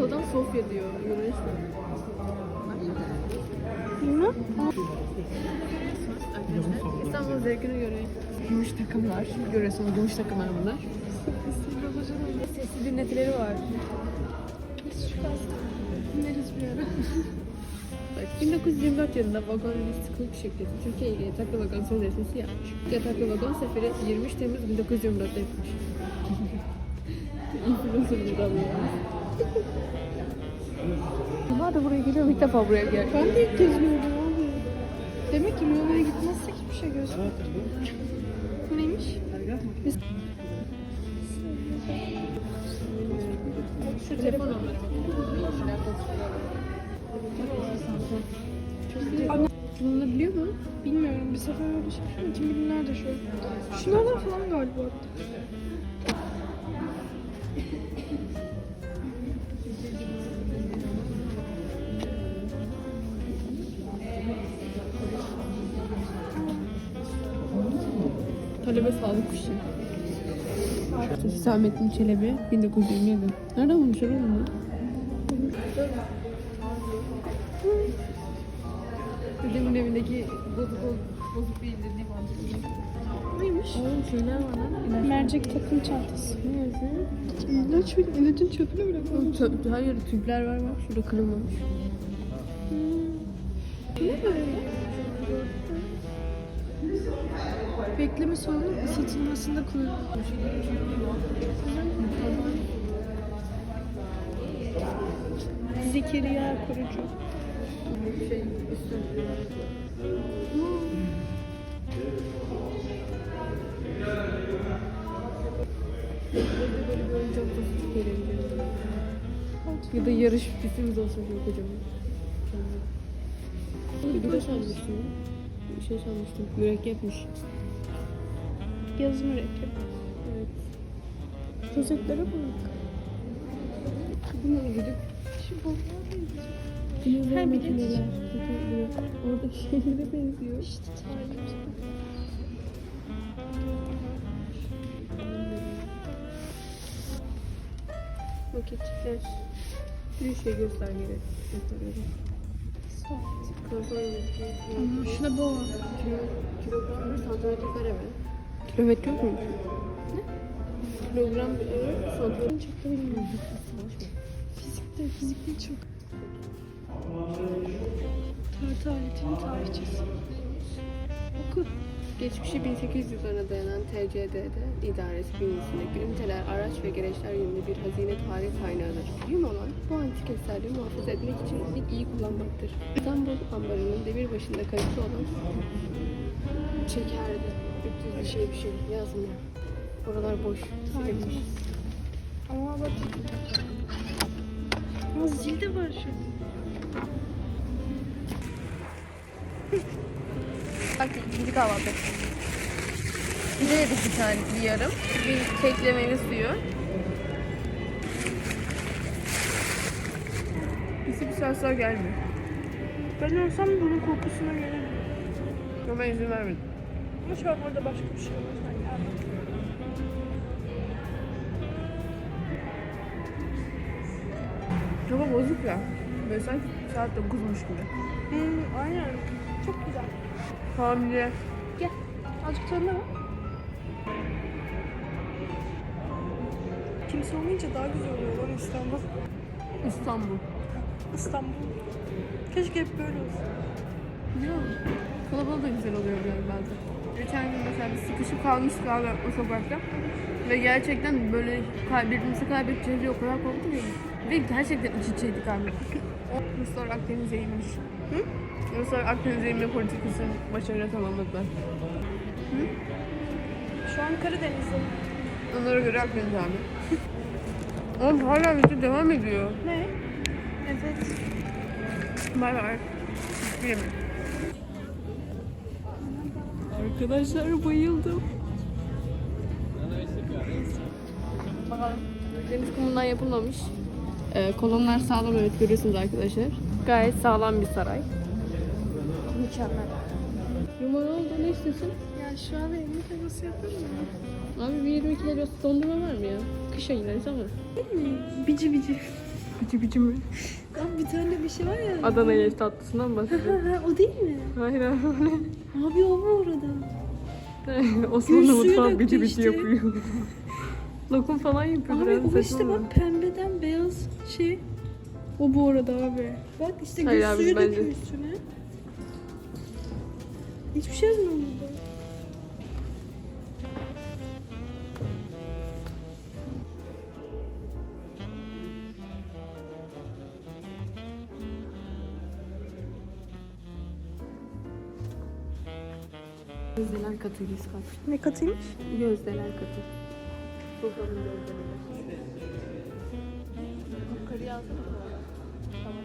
Moskova'dan Sofya diyor Yunanistan. Bilmem. İstanbul zevkine göre gümüş takımlar. Görüyorsunuz gümüş takımlar bunlar. Sesli dinletileri var. Dinleriz bir ara. Bak, 1924 yılında vagon lojistik şirketi Türkiye ile yataklı vagon sözleşmesi yapmış. Yataklı vagon seferi 23 Temmuz 1924'te yapmış. Buradan ya. Bunlar da buraya geliyor ilk defa buraya geldi. Ben de ilk kez gördüm abi. Demek ki Lyon'a gitmezsek hiçbir şey gözükmüyor. Bu neymiş? Biz... Şu telefon Kullanılabiliyor mu? Bilmiyorum bir sefer öyle şey. Kim bilir nerede şu an. Şunlardan falan galiba Talebe sağlık kuşu. Hüsamettin Çelebi 1927. Nereden bulmuş oğlum bunu? Dedemin evindeki bozuk bozuk bir indirdiğim Neymiş? Oğlum şeyler var lan. Mercek takım çantası. Ne yazıyor? İlaç ve ilacın çöpünü bırakalım. Tö- Hayır tüpler var bak. Şurada kırılmamış. Ne böyle? Bekleme salonu ısıtılmasında kullanılmış. Zekeriya kurucu. Şey. Ya da yarış pistimiz olsun şöyle kocaman. Bir de sanmıştım. Bir şey sanmıştım. Mürekkepmiş. Yazı mürekkep. Evet. Rozetlere bak. Bunları gidip Şu Ha, bir de- makineler. Oradaki şeylere benziyor. İşte tarihimiz. Roketçikler. Bir şey göstergeleri. Gösteriyorum. Saat. Kilometre. Ama şuna. Kilo, kilogram bir santimetre kare mi? Kilometre yok mu? Evet, santimetre. Çok da bilmiyorum. Fizikte, fizikte çok. Tartı aletinin tarihçesi. Oku. Geçmişi 1800 yıllarına dayanan TCD'de idaresi bünyesindeki üniteler, araç ve gereçler yönünde bir hazine tarih kaynağıdır. Mühim olan bu antik eserleri muhafaza etmek için ilk iyi kullanmaktır. İstanbul ambarının demir başında kayıtlı olan çekerdi. 300 bir şey bir şey yazmıyor. Oralar boş. Silinmiş. Ama bak. Ama zil de var şu. Bak ikinci kahvaltı. Pide yedik bir tane bir yarım. Bir kekle meyve suyu. Bizi bir saat sonra gelmiyor. Ben olsam bunun kokusuna gelirim. Ama izin vermedim. Ama şu an orada başka bir şey var. Hava bozuk ya. Böyle sanki saat 9'muş gibi. Hmm, aynen. Çok güzel. Hamile. Gel. Azıcık tadına bak. Kimse olmayınca daha güzel oluyor lan İstanbul. İstanbul. İstanbul. Keşke hep böyle. Biliyor musun? Kalabalık da güzel oluyor böyle bazen. Geçen gün mesela biz sıkışıp kalmıştık abi o sokakta. Ve gerçekten böyle birbirimizi kaybedeceğiz diye o kadar korktum ki. Ve gerçekten iç içeydik abi. Ruslar Akdeniz'e inmiş. Hı? Ruslar Akdeniz'e inme politikasını başarıyla tamamladılar. Şu an Karadeniz'de. Onlara göre Akdeniz abi. Oğlum hala video devam ediyor. Ne? Evet. Bay bay. Bilmiyorum. Arkadaşlar bayıldım. Bakalım. Deniz kumundan yapılmamış. Ee, kolonlar sağlam evet görüyorsunuz arkadaşlar. Gayet sağlam bir saray. Mükemmel. Numara oldu ne istiyorsun? Ya şu an evlilik havası yapıyor mu? Abi bir 22 lira dondurma var mı ya? Kış ayındayız ama. Bici bici. Bici bici mi? Lan bir tane bir şey var ya. Adana yeş tatlısından bahsediyorum. o değil mi? Hayır abi Abi o bu orada. öyle. Osmanlı mutfağı bici bici işte. yapıyor. Lokum falan yapıyor. Abi o işte mı? bak pembeden beyaz şey. O bu arada abi. Bak işte Hayır gül abi, suyu döküyor üstüne. Hiçbir şey yazmıyor burada. Gözdeler katı giz katı. Ne katıymış? Gözdeler katı. Bakalım gözdeler. Yukarı yazdım. Tamam.